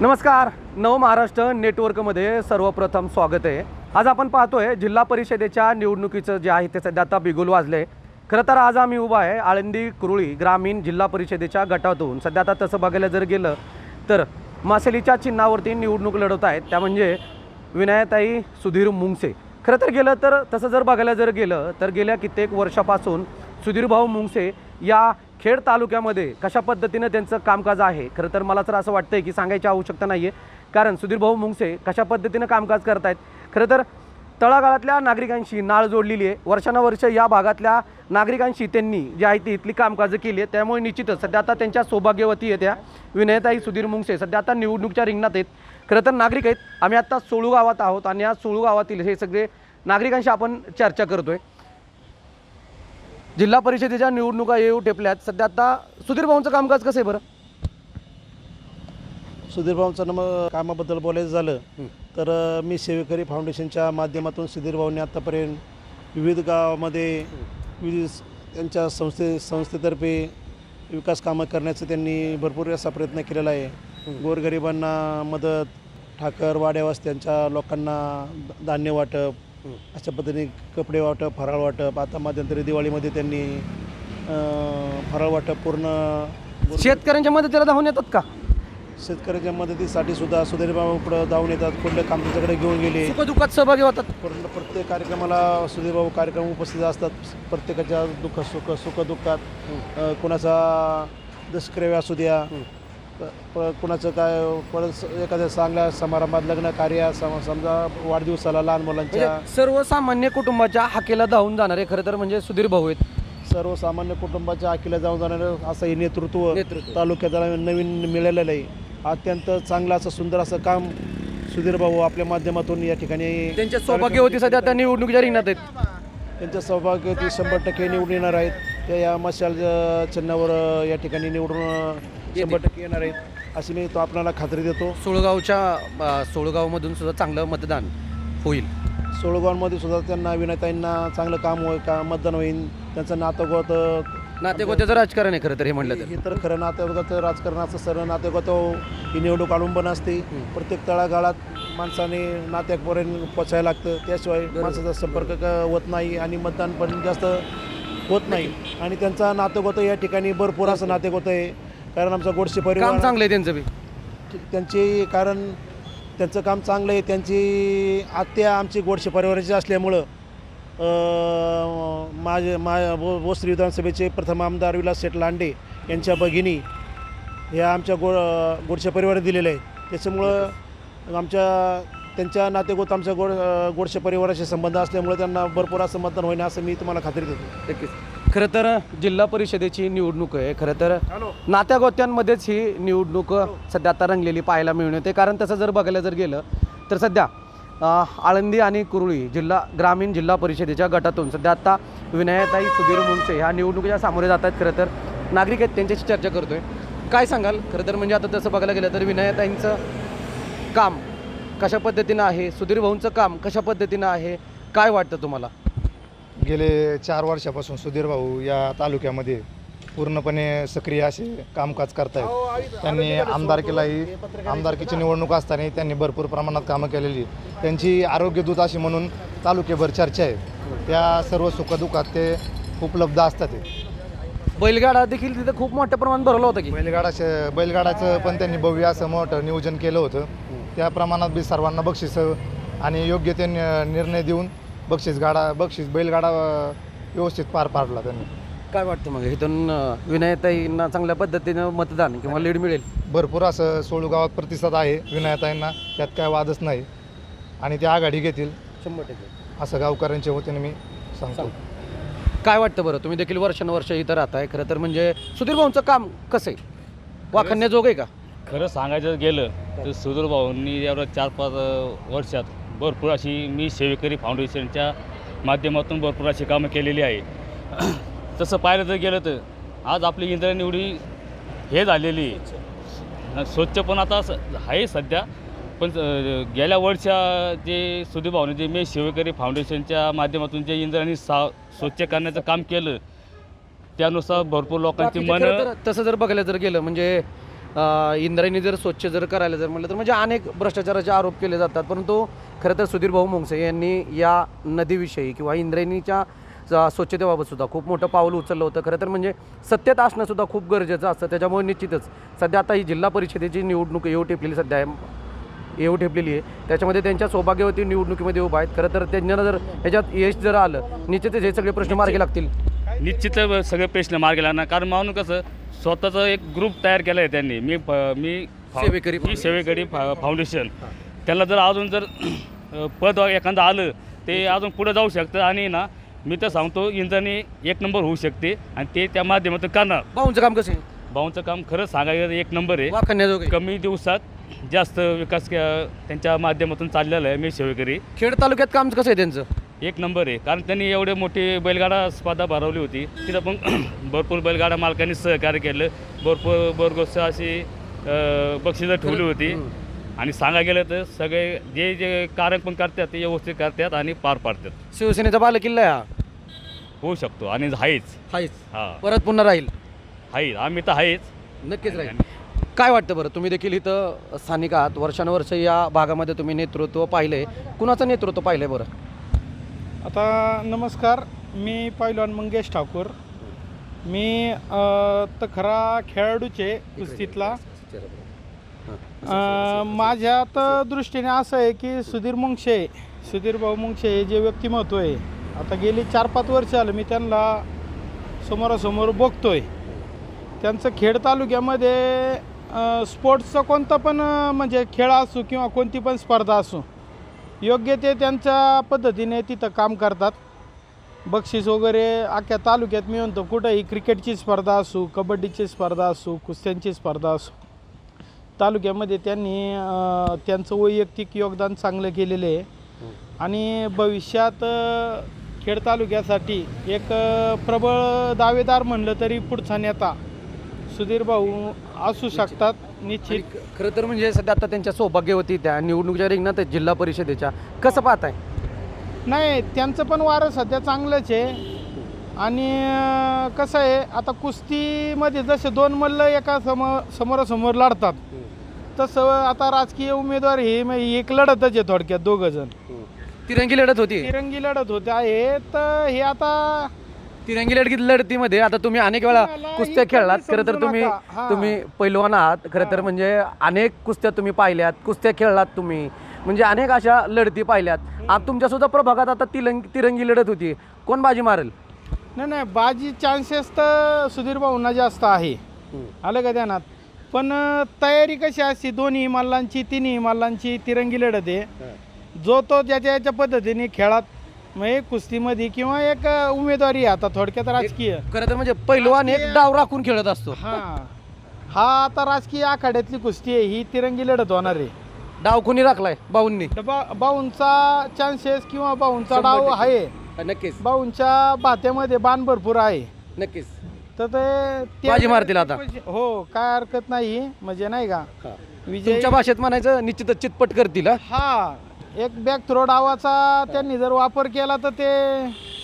नमस्कार. नव महाराष्ट्र नेटवर्कमध्ये सर्वप्रथम स्वागत आहे. आज आपण पाहतोय जिल्हा परिषदेच्या निवडणुकीचं जे आहे ते सध्या आता बिगुल वाजले खरं तर आज आम्ही उभा आहे आळंदी कुरुळी ग्रामीण जिल्हा परिषदेच्या गटातून. सध्या आता तसं बघायला जर गेलं तर मासेलीच्या चिन्हावरती निवडणूक लढवत आहेत. त्या म्हणजे विनायताई सुधीर मुंगसे. खरं तर गेलं तर तसं जर बघायला जर गेलं तर गेल्या कित्येक वर्षापासून सुधीरभाऊ मुंगसे या खेड तालुक्यामध्ये कशा पद्धतीनं त्यांचं कामकाज आहे? खरं तर मला तर असं वाटतंय की सांगायची आवश्यकता नाही आहे कारण सुधीरभाऊ मुंगसे कशा पद्धतीनं कामकाज करत आहेत खरं तर तळागाळातल्या नागरिकांशी नाळ जोडलेली आहे. वर्षानुवर्ष या भागातल्या नागरिकांशी त्यांनी जी आहे ती इथली कामकाजं केली आहेत. त्यामुळे निश्चितच सध्या आता त्यांच्या सौभाग्यवती आहे त्या विनयताई सुधीर मुंगसे. सध्या आता निवडणुकीच्या रिंगणात आहेत. खरं तर नागरिक आहेत. आम्ही आत्ता सोळू गावात आहोत आणि या सोळू गावातील हे सगळे नागरिकांशी आपण चर्चा करतोय. जिल्हा परिषदेच्या निवडणुका येऊ टेपल्यात. सध्या आता सुधीर भाऊंचं कामकाज कसं आहे बरं? सुधीर भाऊंचं नम कामाबद्दल बोलायचं झालं तर अ, मी सेवेकरी फाउंडेशनच्या माध्यमातून सुधीर भाऊंनी आत्तापर्यंत विविध गावामध्ये विविध स- त्यांच्या संस्थे संस्थेतर्फे विकास कामं करण्याचा त्यांनी भरपूर असा प्रयत्न केलेला आहे. गोरगरिबांना मदत ठाकर वाड्या वस्त्यांच्या लोकांना ध- धान्य वाटप अशा पद्धतीने कपडे वाटप फराळ वाटप. आता मध्यंतरी दिवाळीमध्ये त्यांनी फराळ वाटप पूर्ण शेतकऱ्यांच्या मदतीला धावून येतात का? शेतकऱ्याच्या मदतीसाठी सुद्धा सुधीरबाबू पुढं धावून येतात. कुठलं काम त्यांच्याकडे घेऊन गेले. सुखदुःखात सहभागी होतात. पूर्ण प्रत्येक कार्यक्रमाला सुधीरबाबू कार्यक्रम उपस्थित असतात. प्रत्येकाच्या दुःख सुख सुखदुःखात अ, कुणाचा दशक्रव्य असू द्या प- कुणाचं काय परत एखाद्या चांगल्या समारंभात लग्न कार्य सम- समजा वाढदिवसाला लहान मुलांच्या म्हणजे सर्वसामान्य कुटुंबाच्या हाकेला धावून जाणारे खरं तर म्हणजे सुधीर भाऊ आहेत. सर्वसामान्य कुटुंबाच्या आखीला जाऊन जाणारं असं हे नेतृत्व. नेतृत्व. तालुक्याला नवीन मिळालेलं आहे. अत्यंत चांगलं असं सुंदर असं काम सुधीर भाऊ आपल्या माध्यमातून या ठिकाणी त्यांच्या सौभाग्यवती सध्या आता निवडणुकीच्या रिंगणात आहेत त्यांच्या सौभाग्य ते शंभर टक्के निवडून येणार आहेत. ते या मशाल चिन्हावर या ठिकाणी निवडून शंभर टक्के येणार आहेत. अशी मी तो आपल्याला खात्री देतो. सोळगावच्या सोळगावमधून सुद्धा चांगलं मतदान होईल. सोळगावमध्ये सुद्धा त्यांना विनयताईंना चांगलं काम होईल का मतदान होईल त्यांचं नातोगत नातेगोत्याचं राजकारण आहे खरं तर हे म्हणलं तर. हे तर खरं नातेगत राजकारणाचं सर्व नातेगत ही निवडणूक अवलंबून असते. प्रत्येक तळागाळात माणसाने नात्यापर्यंत पोचायला लागतं. त्याशिवाय माणसाचा संपर्क होत नाही आणि मतदान पण जास्त होत नाही. आणि त्यांचा नातेगोत या ठिकाणी भरपूर असं नातेगोत आहे कारण आमचा गोडशे काम परिवार चांगलं आहे त्यांचं बी. त्यांचे कारण त्यांचं काम चांगलं आहे. त्यांची आत्या आमची गोडशे परिवाराची असल्यामुळं अं, माझे मा वस्त्री विधानसभेचे प्रथम आमदार विलास शेठ लांडे यांच्या भगिनी ह्या आमच्या गो गोडशे परिवारात दिलेल्या आहेत. त्याच्यामुळं आमच्या त्यांच्या नातेगोत आमच्या गोड गोडशे परिवाराशी संबंध असल्यामुळे त्यांना भरपूर असं मतदान होईना असं मी तुम्हाला खात्री देतो. नक्कीच. खरं तर जिल्हा परिषदेची निवडणूक आहे. खरं तर नात्यागोत्यांमध्येच ही निवडणूक सध्या आता रंगलेली पाहायला मिळून येते. कारण तसं जर बघायला जर गेलं तर सध्या आळंदी आणि कुरुळी जिल्हा ग्रामीण जिल्हा परिषदेच्या गटातून सध्या आता विनायताई सुधीर मुंगसे ह्या निवडणुकीच्या सामोरे जात आहेत. खरं तर नागरिक आहेत त्यांच्याशी चर्चा करतोय. काय सांगाल? खरं तर म्हणजे आता तसं बघायला गेलं तर विनायताईंचं काम कशा पद्धतीनं आहे? सुधीर भाऊंचं काम कशा पद्धतीनं आहे? काय वाटतं तुम्हाला? गेले चार वर्षापासून सुधीर भाऊ या तालुक्यामध्ये पूर्णपणे सक्रिय असे कामकाज करतायत. त्यांनी आमदारकीलाही आमदारकीची निवडणूक असताना त्यांनी भरपूर प्रमाणात कामं केलेली. त्यांची आरोग्यदूत अशी म्हणून तालुक्याभर चर्चा आहे. त्या सर्व सुखदुःखात ते उपलब्ध असतात ते. बैलगाडा देखील तिथं खूप मोठ्या प्रमाणात भरवला होता की. बैलगाडा बैलगाडाचं पण त्यांनी भव्य असं मोठं नियोजन केलं होतं. त्या प्रमाणात बी सर्वांना बक्षीस आणि योग्य ते नि- निर्णय देऊन बक्षीस गाडा बक्षीस बैलगाडा अं, व्यवस्थित पार पाडला त्यांनी. काय वाटतं मग? इथून अं, विनायताईंना चांगल्या पद्धतीनं मतदान किंवा लीड मिळेल? भरपूर असं सोळू गावात प्रतिसाद आहे विनायताईंना. त्यात काय वादच नाही. आणि ते आघाडी घेतील. शंभर टक्के. असं गावकऱ्यांच्या वतीने मी सांगतो. काय वाटतं बरं? तुम्ही देखील वर्षानुवर्ष इथं राहताय. खरं तर म्हणजे सुधीर भाऊंचं काम कसं आहे? वाखण्याजोग आहे का? खरं सांगायचं गेलं तर सुधीर भाऊंनी एवढ्या चार पाच अ, वर्षात भरपूर अशी मी सेवेकरी फाउंडेशनच्या माध्यमातून भरपूर अशी कामं केलेली आहे. तसं पाहिलं तर गेलं तर आज आपली इंदिरा निवडी हे झालेली आहे. स्वच्छ पण आता स- आहे सध्या. पण गेल्या वर्षा जे सुधीर भाऊने जे मी सेवेकरी फाउंडेशनच्या माध्यमातून जे इंद्राणी सा स्वच्छ करण्याचं काम केलं त्यानुसार भरपूर लोकांची मनं तसं जर बघायला जर गेलं म्हणजे इंद्रायणी जर स्वच्छ जर करायला जर म्हटलं तर म्हणजे अनेक भ्रष्टाचाराचे आरोप केले जातात. परंतु खरं तर सुधीर भाऊ मुंगसे यांनी या नदीविषयी किंवा इंद्रायणीच्या स्वच्छतेबाबत सुद्धा खूप मोठं पाऊल उचललं होतं. खरं तर म्हणजे सत्तेत असणं सुद्धा खूप गरजेचं असतं. त्याच्यामुळे निश्चितच सध्या आता ही जिल्हा परिषदेची निवडणूक येऊ टेपलेली सध्या आहे. येऊ ठेपलेली आहे. त्याच्यामध्ये त्यांच्या सौभाग्यवती निवडणुकीमध्ये उभा आहेत. खरं तर त्यांना जर ह्याच्यात यश जर आलं निश्चितच हे सगळे प्रश्न मार्गी लागतील. निश्चित सगळे प्रश्न मार्गी लागणार. कारण माणूस कसं स्वतःचं एक ग्रुप तयार केला आहे त्यांनी. मी मी सेवेकरी मी सेवेकरी फा- फाउंडेशन त्याला जर अजून जर पद एखादं आलं ते अजून पुढे जाऊ शकतं. आणि ना मी तर सांगतो इंद्राने एक नंबर होऊ शकते. आणि ते त्या माध्यमातून करणार. भाऊंचं काम कसं आहे? भाऊंचं काम खरंच सांगायचं एक नंबर आहे. कमी दिवसात जास्त विकास के- त्यांच्या माध्यमातून चाललेला आहे मी सेवेकरी खेड तालुक्यात काम कसं आहे त्यांचं? एक नंबर आहे. कारण त्यांनी एवढे मोठी बैलगाडा स्पर्धा भरवली होती. तिथं पण भरपूर बैलगाडा मालकांनी सहकार्य केलं. भरपूर बोरगोस अशी अं, बक्षिसं ठेवली होती. आणि सांगा गेलं तर सगळे जे जे कार्य पण करतात ते व्यवस्थित करतात आणि पार पाडतात. शिवसेनेचा बालेकिल्ला आहे हा? होऊ शकतो. आणि आहेच. आहेच. हा. परत पुन्हा राहील? आहे आम्ही तर आहेच नक्कीच राहील. काय वाटतं बरं? तुम्ही देखील इथं स्थानिक आहात. वर्षानुवर्ष या भागामध्ये तुम्ही नेतृत्व पाहिलंय कुणाचं नेतृत्व पाहिलं आहे बरं? आता नमस्कार. मी पैलवान मंगेश ठाकूर. मी अ, तर खरा खेळाडूचे कुस्तीतला. अ, माझ्या तर दृष्टीने असं आहे की सुधीर मुंगशे सुधीर भाऊ मुंगशे हे जे व्यक्तिमत्व आहे आता गेली चार पाच वर्ष आलं मी त्यांना समोरासमोर बघतोय. त्यांचं खेड तालुक्यामध्ये स्पोर्ट्सचं कोणतं पण म्हणजे खेळ असो किंवा कोणती पण स्पर्धा असो योग्य ते त्यांच्या पद्धतीने तिथं काम करतात. बक्षीस वगैरे अख्ख्या तालुक्यात मी म्हणतो कुठंही क्रिकेटची स्पर्धा असू कबड्डीची स्पर्धा असू कुस्त्यांची स्पर्धा असू तालुक्यामध्ये त्यांनी त्यांचं वैयक्तिक योगदान चांगलं केलेलं आहे. आणि भविष्यात खेड तालुक्यासाठी एक प्रबळ दावेदार म्हणलं तरी पुढचा नेता सुधीर भाऊ असू शकतात निश्चित. खरं तर म्हणजे सध्या आता त्यांच्या सौभाग्यवती त्या. निवडणुकीच्या रिंगणात आहेत जिल्हा परिषदेच्या कसं पाहताय? नाही त्यांचं पण वारं सध्या चांगलंच आहे. आणि अं, कसं आहे आता कुस्तीमध्ये जसे दोन मल्ल एका समोर समोरासमोर लढतात. तसं आता राजकीय उमेदवार हे म- एक लढतच आहे थोडक्यात दोघं जण. तिरंगी लढत होती. तिरंगी लढत होते आहे. तर हे आता तिरंगी लढती लढतीमध्ये आता तुम्ही अनेक वेळा कुस्त्या खेळलात. खरं तर तुम्ही. तुम्ही पैलवान आहात. खरं तर म्हणजे अनेक कुस्त्या तुम्ही पाहिल्यात. कुस्त्या खेळलात तुम्ही. म्हणजे अनेक अशा लढती पाहिल्यात. आता तुमच्या सुद्धा प्रभागात आता तिलंग तिरंगी लढत होती. कोण बाजी मारेल? नाही नाही. बाजी चान्सेस तर सुधीर भाऊंना जास्त आहे. आलं का ध्यानात? पण तयारी कशी असते दोन्ही मल्लांची तिन्ही मल्लांची तिरंगी लढत आहे. जो तो ज्याच्या याच्या पद्धतीने खेळात म्हणजे कुस्तीमध्ये किंवा एक उमेदवारी आहे आता थोडक्यात राजकीय. खरं तर म्हणजे पैलवान एक डाव राखून खेळत असतो. हा. हा आता राजकीय आखाड्यातली कुस्ती आहे ही तिरंगी लढत होणार आहे. डाव कोणी राखलाय? बाऊंनी. तर बा बाऊंचा चान्सेस किंवा बाऊंचा शंभर डाव टक्के. आहे. नक्कीच. बाऊंच्या भात्यामध्ये बाण भरपूर आहे. नक्कीच. तर ते बाजी मारतील आता. हो काय हरकत नाही म्हणजे नाही का? विजय तुमच्या भाषेत म्हणायचं निश्चितच चितपट करतील हा? हा. एक बॅक थ्रो डावाचा त्यांनी जर वापर केला तर ते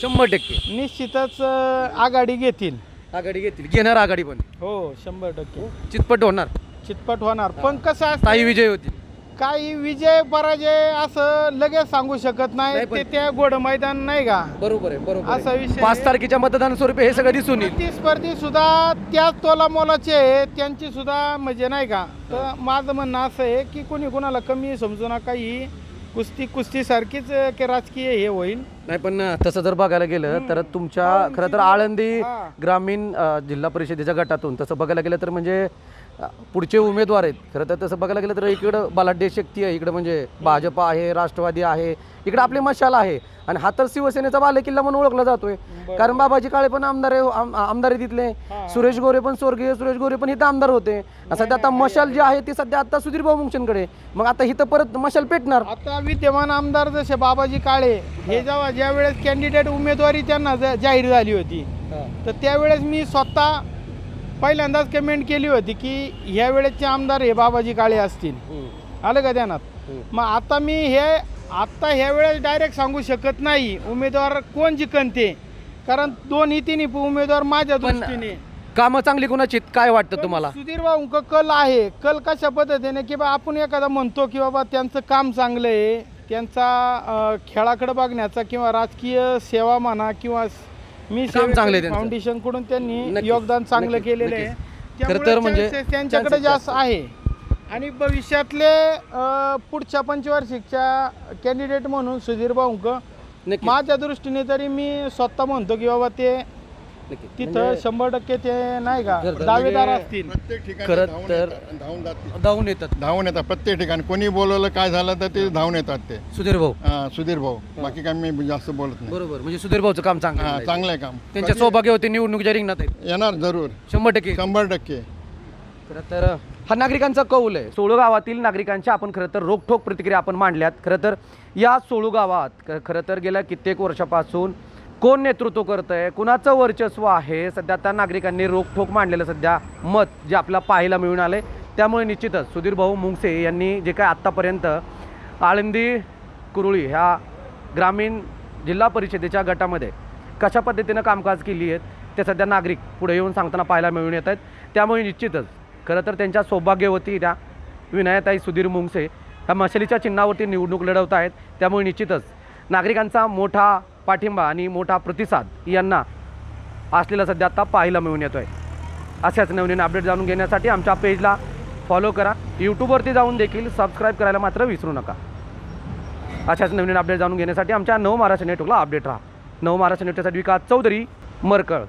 शंभर टक्के. निश्चितच अं, आघाडी घेतील. आघाडी घेतील. घेणार आघाडी पण. हो शंभर टक्के. चितपट होणार. चितपट होणार. पण कसं असतं ताई विजय होतील. काही विजय पराजय असं लगेच सांगू शकत नाही. नाही पण- ते त्या गोड मैदान नाही का? बरोबर आहे बरोबर असा. विषय पाच आहे. तारखेच्या मतदान स्वरूपी हे सगळं दिसून येईल. प्रतिस्पर्धी सुद्धा त्याच तोला मोलाचे त्यांची सुद्धा म्हणजे नाही का? तर माझं म्हणणं असं आहे की कोणी कोणाला कमी समजू नका ही. कुस्ती कुस्तीसारखीच के राजकीय हे होईल. नाही पण तसं जर बघायला गेलं तर तुमच्या पाऊलची खरं तर आळंदी हा. ग्रामीण अं, जिल्हा परिषदेच्या गटातून तसं बघायला गेलं तर म्हणजे अं, पुढचे उमेदवार आहेत. खरं तर तसं बघायला गेलं तर इकडं बलाढ्य शक्ती आहे इकडं म्हणजे भाजप आहे राष्ट्रवादी आहे इकडं आपली मशाल आहे. आणि हा तर शिवसेनेचा बालेकिल्ला म्हणून ओळखला जातोय. कारण बाबाजी काळे पण आमदार आहे आम- आमदार आहे तिथले सुरेश गोरे पण स्वर्गीय सुरेश गोरे पण इथं आमदार होते. आणि सध्या आता मशाल जी आहे ती सध्या आता सुधीर भाऊ मुंगशनकडे मग आता इथं परत मशाल पेटणार. आता विद्यमान आमदार जसे बाबाजी काळे हे जेव्हा ज्या वेळेस कॅन्डिडेट उमेदवारी त्यांना जाहीर झाली होती तर त्यावेळेस मी स्वतः पहिल्यांदाच कमेंट केली होती की ह्या वेळेसचे आमदार हे बाबाजी काळे असतील. आलं का ध्यानात? मग आता मी हे आत्ता ह्या वेळेस डायरेक्ट सांगू शकत नाही उमेदवार कोण जिंकन ते कारण दोन्ही तिन्ही उमेदवार माझ्या दृष्टीने. कामं चांगली कोणाची? काय वाटतं तुम्हाला? सुधीर भाऊंक कल आहे. कल कशा पद्धतीने की बा आपण एखादा म्हणतो की बाबा त्यांचं काम चांगलं आहे त्यांचा खेळाकडे बघण्याचा किंवा राजकीय सेवा म्हणा किंवा मी काम चांगलं आहे त्यांचं. फाउंडेशनकडून त्यांनी योगदान चांगलं केलेलं आहे. खरं तर म्हणजे त्यांच्याकडे जास्त. आहे आणि भविष्यातले पुढच्या पंचवार्षिकच्या कॅन्डिडेट म्हणून सुधीर भाऊंक. माझ्या दृष्टीने तरी मी स्वतः म्हणतो की बाबा ते. तिथं म्हणजे शंभर टक्के ते नाही का? जर- दावेदार म्हणजे- असतील. प्रत्येक ठिकाणी खरं धावून तर- येतात- धावून जाते धावून येतात. धावून येतात प्रत्येक ठिकाणी. कोणी बोलवलं काय झालं तर ते धावून येतात ते. सुधीर भाऊ. सुधीर भाऊ. बाकी काय मी जास्त बोलत नाही. बरोबर. म्हणजे सुधीर भाऊचं काम चांगलं हा, आहे. चांगलं आहे काम. त्यांच्या सौभाग्य होते निवडणुकीच्या रिंगणात आहेत. येणार जरूर. शंभर टक्के. शंभर टक्के. खरं तर हा नागरिकांचा कौल आहे. सोळू गावातील नागरिकांच्या आपण खरं तर रोखठोक प्रतिक्रिया आपण मांडल्यात. खरं तर या सोळू गावात ख- खरं तर गेल्या कित्येक वर्षापासून कोण नेतृत्व करत आहे कुणाचं वर्चस्व आहे? सध्या त्या नागरिकांनी रोखठोक मांडलेलं सध्या मत जे आपल्याला पाहायला मिळून आले त्यामुळे निश्चितच सुधीर भाऊ मुंगसे यांनी जे काय आत्तापर्यंत आळंदी कुरुळी ह्या ग्रामीण जिल्हा परिषदेच्या गटामध्ये कशा पद्धतीनं कामकाज केली आहेत ते सध्या नागरिक पुढे येऊन सांगताना पाहायला मिळून येत आहेत. त्यामुळे निश्चितच खरं तर त्यांच्या सौभाग्यवती त्या विनायताई सुधीर मुंगसे ह्या मशालीच्या चिन्हावरती निवडणूक लढवत आहेत त्यामुळे निश्चितच नागरिकांचा मोठा पाठिंबा आणि मोठा प्रतिसाद यांना असलेला सध्या आत्ता पाहायला मिळून येतो आहे अशाच नवीन अपडेट जाणून घेण्यासाठी आमच्या पेजला फॉलो करा. यूट्यूबवरती जाऊन देखील सबस्क्राईब करायला मात्र विसरू नका. अशाच नवीन अपडेट जाणून घेण्यासाठी आमच्या नव महाराष्ट्र नेटवर्कला अपडेट राहा. नव महाराष्ट्र नेटवर्कसाठी विकास चौधरी मरकळ.